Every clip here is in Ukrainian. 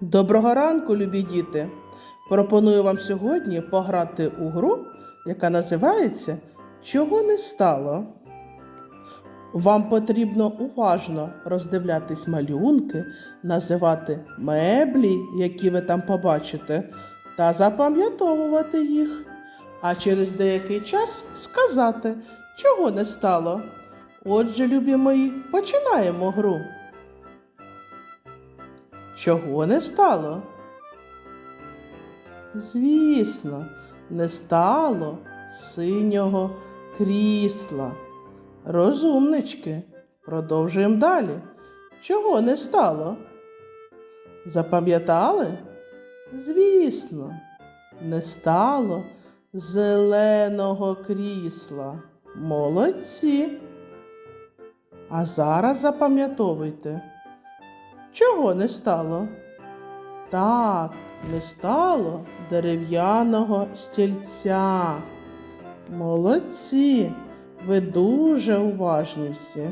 Доброго ранку, любі діти! Пропоную вам сьогодні пограти у гру, яка називається Чого не стало. Вам потрібно уважно роздивлятись малюнки, називати меблі, які ви там побачите, та запам'ятовувати їх. А через деякий час сказати, чого не стало. Отже, любі мої, починаємо гру. Чого не стало? Звісно, не стало синього крісла. Розумнички, продовжуємо далі. Чого не стало? Запам'ятали? Звісно, не стало зеленого крісла. Молодці. А зараз запам'ятовуйте. Чого не стало? Так, не стало дерев'яного стільця. Молодці, ви дуже уважні всі.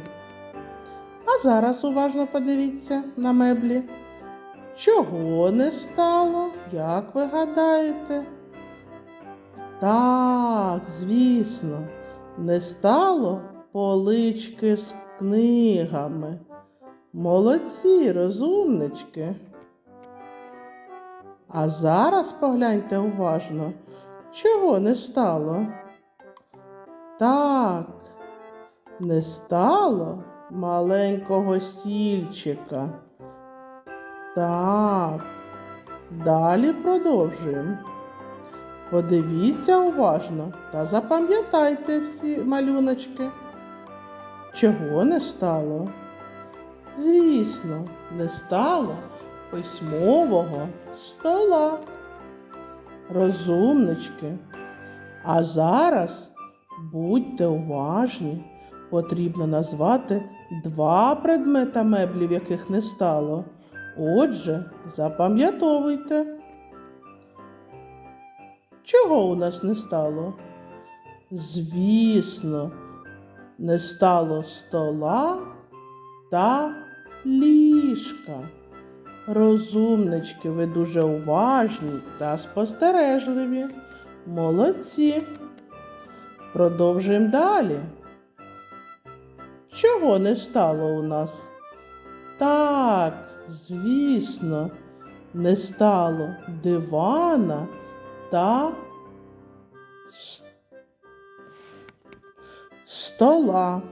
А зараз уважно подивіться на меблі. Чого не стало, як ви гадаєте? Так, звісно, не стало полички з книгами. Молодці, розумнички. А зараз погляньте уважно, чого не стало. Так, не стало маленького стільчика. Так, далі продовжуємо. Подивіться уважно та запам'ятайте всі малюночки. Чого не стало? Звісно, не стало письмового стола. Розумнички. А зараз будьте уважні. Потрібно назвати два предмета меблів, яких не стало. Отже, запам'ятовуйте. Чого у нас не стало? Звісно, не стало стола та ліжка. Розумнички, ви дуже уважні та спостережливі. Молодці. Продовжуємо далі. Чого не стало у нас? Так, звісно, не стало дивана та стола.